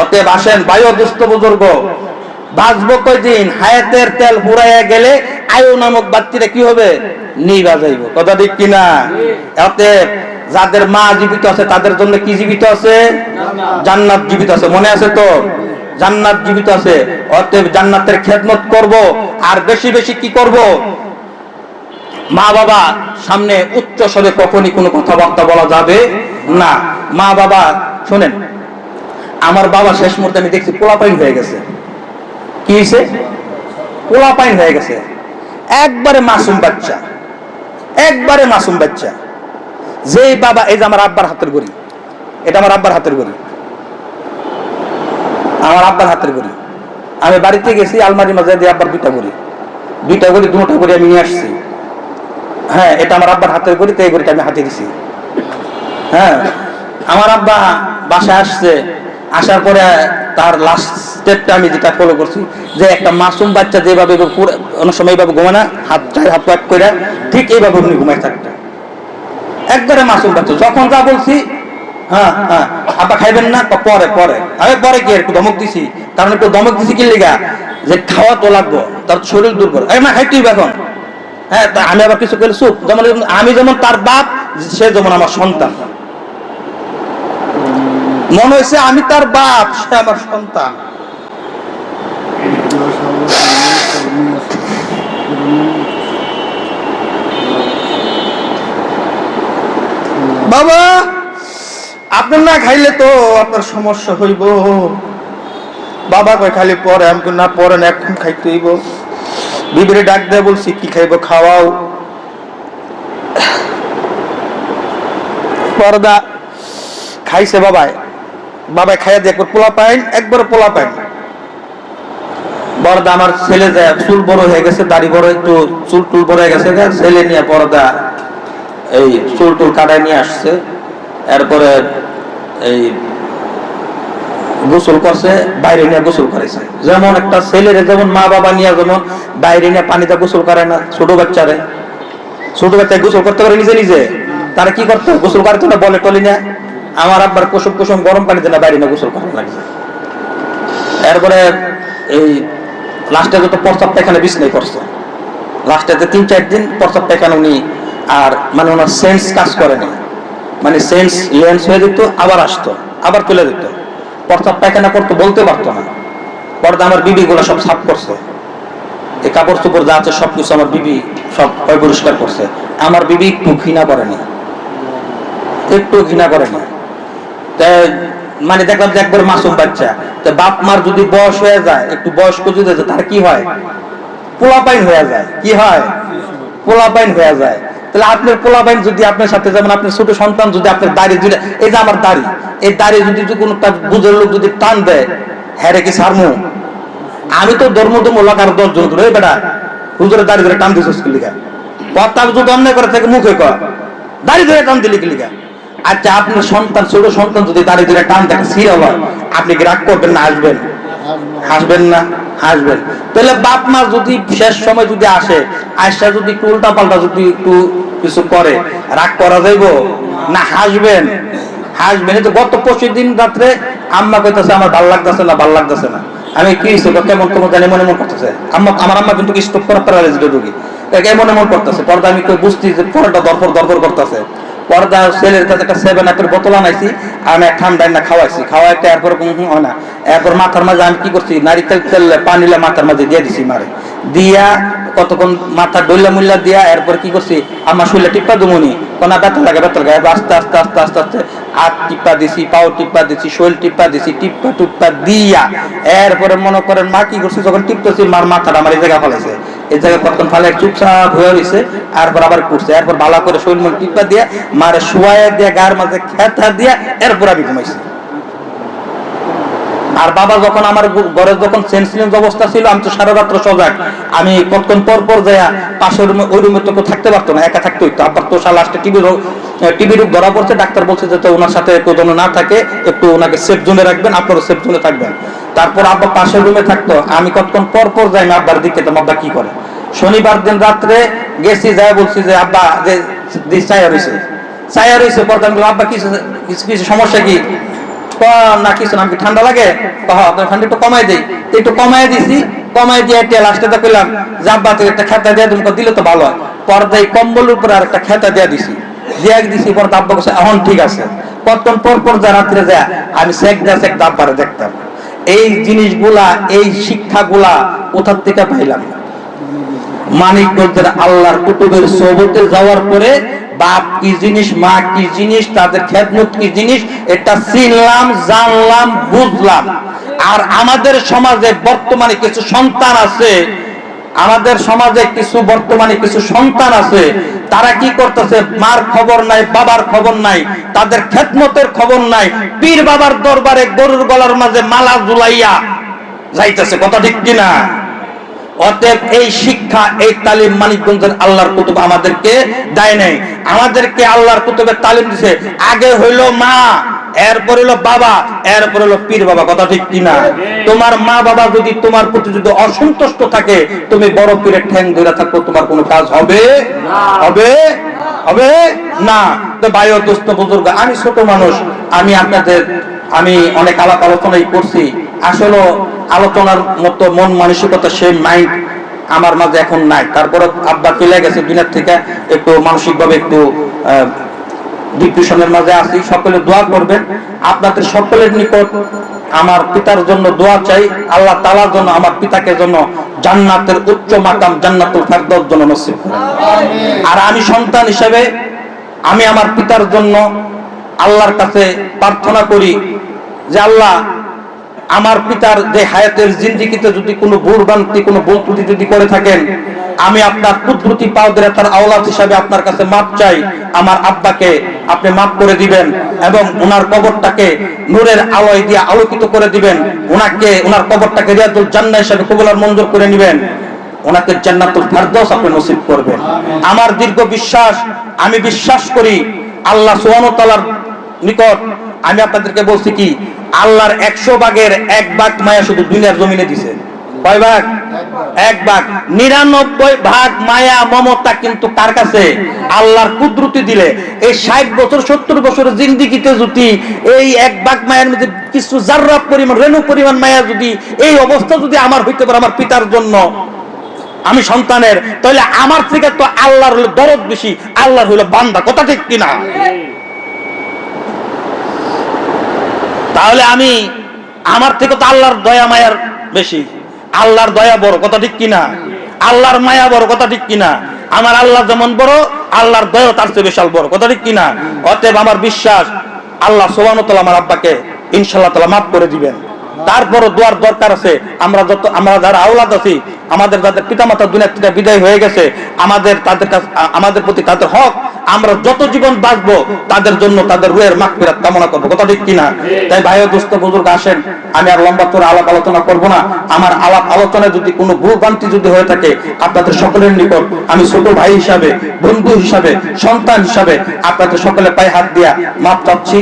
অতএব আসেন বায়ু দুস্থ বুজুর্গ, বাঁচবো কয়দিন? হায়াতের তেল ফুরাইয়া গেলে আয়ু নামক বাত্তিটা কি হবে? নিবা যাইব কথা ঠিক কিনা? অতএব যাদের মা জীবিত আছে, তাদের জন্য কি জীবিত আছে? জান্নাত জীবিত আছে। মনে আছে তো? জান্নাত জীবিত আছে। অতএব জান্নাতের খেদমত করব। আর বেশি বেশি কি করব? মা বাবা সামনে উচ্চ স্বরে কখনই কোনো কথাবার্তা বলা যাবে না। মা বাবা, শোনেন আমার বাবা শেষ মুহূর্তে আমি দেখছি পোলাপাইন হয়ে গেছে। কি হয়েছে পোলাপাইন হয়ে গেছে। একবারে মাসুম বাচ্চা। একবারে মাসুম বাচ্চা। যেই বাবা, এই যে আমার আব্বার হাতের গড়ি। এটা আমার আব্বার হাতের গড়ি। আমার আব্বার হাতের গড়ি। আমি বাড়িতে গেছি আলমারি মাঝে দিয়ে আব্বার দুইটা গড়ি। দুইটা গড়ি, দুটা গড়ি আমি নিয়ে আসছি। হ্যাঁ এটা আমার আব্বার হাতের গড়ি তো এই গড়িটা আমি হাতে দিছি। হ্যাঁ আমার আব্বা বাসায় আসছে। আসার পরে তার লাস্ট স্টেপটা আমি যেটা ফলো করছি, যে একটা মাসুম বাচ্চা যেভাবে অনেক সময় এইভাবে ঘুমায় না, হাত চাই হাত পাক করে ঠিক এইভাবে উনি ঘুমায় থাকতেন একবারে মাসুম বাচ্চা, যখন যা বলছি হ্যাঁ হ্যাঁ আব্বা খাইবেন না পরে পরে। আমি পরে কি একটু ধমক দিছি, কারণ একটু ধমক দিছি কি লেগা? যে খাওয়া তো লাগবো, তার শরীর দুর্বল। এই না খাইতেই এখন? হ্যাঁ তা আমি আবার কিছু করলে যেমন আমি যেমন তার বাপ, সে যেমন আমার সন্তান। মনে হয়েছে আমি তার বাপ, সে আমার সন্তান। বাবা, আপনার না খাইলে তো আপনার সমস্যা হইব। বাবা কই খালি পরে, আমি না, পরে না, এখন খাইতে হইব। বিবিরে ডাক দেয় বলছি, কি খাইব, খাওয়াও। পরদা, খাইছে বাবাই বাবাই খাইয়া দিয়ে একবার পোলা পাইন একবার পোলা পাইন। বড়দা আমার ছেলে যায়, চুল বড় হয়ে গেছে, দাড়ি বড়, একটু চুল টুল বড় হয়ে গেছে ছেলে নিয়ে বড়দা এই চুল টুল কাটায় নিয়ে আসছে। এরপরে এই গোসল করছে, বাইরে নিয়ে গোসল করেছে যেমন একটা ছেলের যেমন মা বাবা নিয়ে যেমন বাইরে নিয়ে পানিতে গোসল করে না, ছোট বাচ্চারে। ছোট বাচ্চা গোসল করতে পারে নিজে নিজে। তারা কি করতো গোসল করতো না বলে টলি না আমার আব্বার কুসুম কুসুম গরম পানিতে না বাইরে না গোসল করা লাগছে এরপরে এই লাস্টে যত প্রস্তাব পায়খানা বিছনাই করছে লাস্টে তিন চার দিন প্রস্তাব পায়খানা উনি আর মানে ওনার সেন্স কাজ করে না মানে সেন্স লেন্স হয়ে দিত আবার আসতো, আবার তুলে দিত। প্রস্তাব পায়খানা করতো বলতে পারতো না। পর্দা আমার বিবি গুলো সব সাফ করছে। এই কাপড় চোপড় যা আছে সব কিছু আমার বিবি সব পরিষ্কার করছে। আমার বিবি একটু ঘৃণা করেনি একটু ঘৃণা করেনি মানে দেখলাম যে একবার মাসুম বাচ্চা। তো বাপ মার যদি বয়স হয়ে যায়, একটু বয়স্ক যদি হয়ে যায়, তার কি হয়? পোলাপাইন হয়ে যায়। কি হয়? পোলাপাইন হয়ে যায়। তাহলে আপনার পোলাপাইন যদি আপনার সাথে, যেমন আপনার ছোট সন্তান যদি আপনার দাড়ি যদি এই যে আমার দাড়ি, এই দাড়ি যদি কোনো বুঝের লোক যদি টান দেয় হ্যাঁ কি সারমু? আমি তো ধর্ম মোল্লা কারও দশ জন ধরে বেটা, হুজুরের দাড়ি ধরে টান দিছিস কি লিখা কথা যদি অন্যায় করে থাকে মুখে কর দাড়ি ধরে টান দিলি কি লিখা আচ্ছা আপনার সন্তান, ছোট সন্তান যদি দাড়ি ধরে টান দেখে সিরিয়াল আপনি কি রাগ করবেন না আসবেন হাসবেন না, হাসবেন। তাহলে বাপ মা যদি শেষ সময় যদি আসে আয়সা যদি উল্টা পাল্টা যদি একটু কিছু করে, রাগ করা যাইব? না, হাসবেন। হাসবেন। তো গত পরশু দিন রাত্রে আম্মা কইতাছে, আমার ভালো লাগতেছে না, ভালো লাগতেছে না। আমি কি হয়েছে কেমন কেমন জানি মনে মন করতেছে। আম্মা, আমার আম্মা কিন্তু স্টক করা প্যারালাইজড রোগী একে মনে করতেছে। পর্দা আমি বুঝছি যে পরটা দরপর দরপর করতেছে। পর্দা ছেলের কাছে একটা সেভেন আপের বোতল আনাইছি, আমি ঠান্ডায় না খাওয়াইছি। খাওয়াইতে এরপর হয় না। এরপর মাথার মাঝে আমি কি করছি? নারিকেল তেল, পানিলে মাথার মাঝে দিয়ে দিছি মারে। দিয়া কতক্ষণ মাথা ডইলা মুল্লা দিয়া এরপর কি করছি? আমার শুলে টিপ্পা দুমুনি। কোনা ব্যথা লাগে ব্যথা লাগে। আস্তে আস্তে আস্তে আস্তে আস্তে হাত টিপ্পা দিছি, পাও টিপ্পা দিছি শৈল টিপ্পা দিছি টিপ্পা টুপ্পা দিয়া এরপরে মনে করেন মা কি করছি? যখন টিপতেছি, মার মাথাটা আমার এই জায়গা ফেলেছে এই জায়গায় কতক্ষণ ফালে চুপচাপ হয়ে রয়েছে এরপর আবার করছে এরপর ভালো করে শৈল মন টিপ্পা দিয়া মারে শুয়াইয়া দিয়া, গার মাঝে খেতা দিয়া, এরপর আমি ঘুমাইছি। আর বাবা যখন আমার ঘরে যখন সেন্সিলেন্স অবস্থা ছিল, আমি তো সারা রাত্র সজাগ। আমি কতক্ষণ পর পর যাইয়া পাশের রুমে ওই রুমে তো থাকতে পারতো না, একা থাকতে হইতো। আবার তো লাস্টে টিভি টিভি রোগ ধরা পড়ছে, ডাক্তার বলছে যে তো ওনার সাথে কেউ যেন না থাকে, একটু ওনাকে সেফ জোনে রাখবেন, আপনারও সেফ জোনে থাকবেন। তারপর আব্বা পাশের রুমে থাকতো, আমি কতক্ষণ পর পর যাই আব্বার দিকে তো আব্বা কি করে? শনিবার দিন রাত্রে গেছি যাই বলছি যে, আব্বা, যে ছায়া রয়েছে ছায়া রয়েছে পর আব্বা, কিছু কিছু সমস্যা কি? না কিছু না ঠান্ডা লাগে একটু কমাই একটু কমাই দিছি, কমাই দিয়ে তো জাব্বা থেকে একটা খেতা দিয়ে তুমি দিলে তো ভালো হয়। কম্বলের উপরে আর একটা খেতা দিয়ে দিছি। দিয়ে দিছি, পর দাব্বা এখন ঠিক আছে। কতক্ষণ পর পর যা রাত্রে যায়, আমি সেক দেয়া সেক দাব্বারে দেখতাম। এই জিনিসগুলা, এই শিক্ষাগুলা কোথার থেকে পাইলাম? মানিকগঞ্জের আল্লাহর কুতুবের সোবতে যাওয়ার পরে বাপ কি জিনিস, মা কি জিনিস, তাদের খেদমত কি জিনিস, এটা চিনলাম, জানলাম, বুঝলাম। আর আমাদের সমাজে বর্তমানে কিছু সন্তান আছে, আমাদের সমাজে কিছু বর্তমানে কিছু সন্তান আছে, তারা কি করতেছে, মার খবর নাই, বাবার খবর নাই, তাদের খবর নাই, পীর বাবার দরবারে গরুর গলার মাঝে মালা ঝুলাইয়া যাইতেছে, কথা ঠিক কিনা? অতএব এই শিক্ষা, এই তালিম মানিকগঞ্জের আল্লাহর কুতুব আমাদেরকে দেয় নাই। আমাদেরকে আল্লাহর কুতুবের তালিম দিছে। আগে হইল মা, এরপর হলো বাবা, এরপর হলো পীর বাবা, কথা ঠিক কিনা? তোমার মা বাবা যদি তোমার প্রতি যদি অসন্তুষ্ট থাকে, তুমি বড় পীরের ঠ্যাং ধরে থাকো, তোমার কোনো কাজ হবে? হবে? হবে? না। তো বায়ু দোস্ত, বুজুর্গ, আমি ছোট মানুষ, আমি আপনাদের, আমি অনেক আলাপ আলোচনাই করছি। আসলে আলোচনার মতো মন মানসিকতা, সেই মাইন্ড আমার মাঝে এখন নাই। তারপরে আব্বা চলে গেছে দুনিয়ার থেকে একটু মানসিকভাবে একটু ডিপ্রেশনের মাঝে আছি। সকলে দোয়া করবেন। আপনাদের সকলের নিকট আমার পিতার জন্য দোয়া চাই। আল্লাহ তালার জন্য আমার পিতাকে জন্য জান্নাতের উচ্চ মাকাম জান্নাতুল ফেরদৌস জন্য নসিব আর আমি সন্তান হিসেবে আমি আমার পিতার জন্য আল্লাহর কাছে প্রার্থনা করি যে আল্লাহ আমার পিতার যে হায়াতের জিন্দিগিতে যদি কোনো ভুল কোনো ভুল ত্রুটি যদি করে থাকেন, আমি আপনার কুদরতি পাওদের তার আওলাদ হিসাবে আপনার কাছে মাপ চাই। আমার আব্বাকে আপনি মাফ করে দিবেন এবং ওনার কবরটাকে নূরের আলোয় দিয়ে আলোকিত করে দিবেন। ওনাকে, ওনার কবরটাকে রিয়াদুল জান্নাহ হিসাবে কবুলার মঞ্জুর করে নেবেন। ওনাকে জান্নাতুল ফেরদৌস আপনি নসিব করবেন। আমার দীর্ঘ বিশ্বাস, আমি বিশ্বাস করি, আল্লাহ সুবহানাহু ওয়া তাআলার নিকট আমি আপনাদেরকে বলছি কি আল্লাহর একশো ভাগের এক ভাগ মায়া শুধু দুনিয়ার জমিনে দিছে। কয় ভাগ? এক ভাগ। নিরানব্বই ভাগ মায়া, মমতা কিন্তু কার কাছে আল্লাহর কুদরতি দিলে। এই ষাট বছর, সত্তর বছরের জিন্দিগিতে যদি এই এক ভাগ মায়ের মধ্যে কিছু জার্রা পরিমাণ, রেণু পরিমাণ মায়া যদি, এই অবস্থা যদি আমার হইতে পারে আমার পিতার জন্য, আমি সন্তানের, তাহলে আমার থেকে তো আল্লাহর হলো দরদ বেশি, আল্লাহর হলো বান্দা। কথা ঠিক কিনা? তাহলে আমি আমার থেকে তো আল্লাহর দয়া মায়ার বেশি। আল্লাহর দয়া বড়, কথা ঠিক কিনা? আল্লাহর মায়া বড়, কথা ঠিক কিনা? আমার আল্লাহ যেমন বড়, আল্লাহর দয়া তার চেয়ে বিশাল বড়, কথা ঠিক কিনা? অতএব আমার বিশ্বাস, আল্লাহ সোবান আমার আব্বাকে ইনশাল্লাহ তালা মাফ করে দিবেন। তারপরও দোয়ার দরকার আছে। আমরা যত, আমরা যারা আওলাদ আছি, আমাদের যাদের পিতামাতা দুনিয়া থেকে বিদায় হয়ে গেছে, আমাদের তাদের কাছে, আমাদের প্রতি তাদের হক আমরা যত জীবন বাঁচবো, তাদের জন্য তাদের রুয়ের মাক ফেরাত কামনা করব। কথা ঠিক কিনা? তাই ভাই দোস্ত বুজুর্গ আসেন, আমি আর লম্বা করে আলাপ আলোচনা করব না। আমার আলাপ আলোচনায় যদি কোনো ভূভান্তি যদি হয়ে থাকে, আপনাদের সকলের নিকট আমি ছোট ভাই হিসাবে, বন্ধু হিসাবে, সন্তান হিসাবে আপনাদের সকলে পায়ে হাত দিয়া মাপ চাচ্ছি।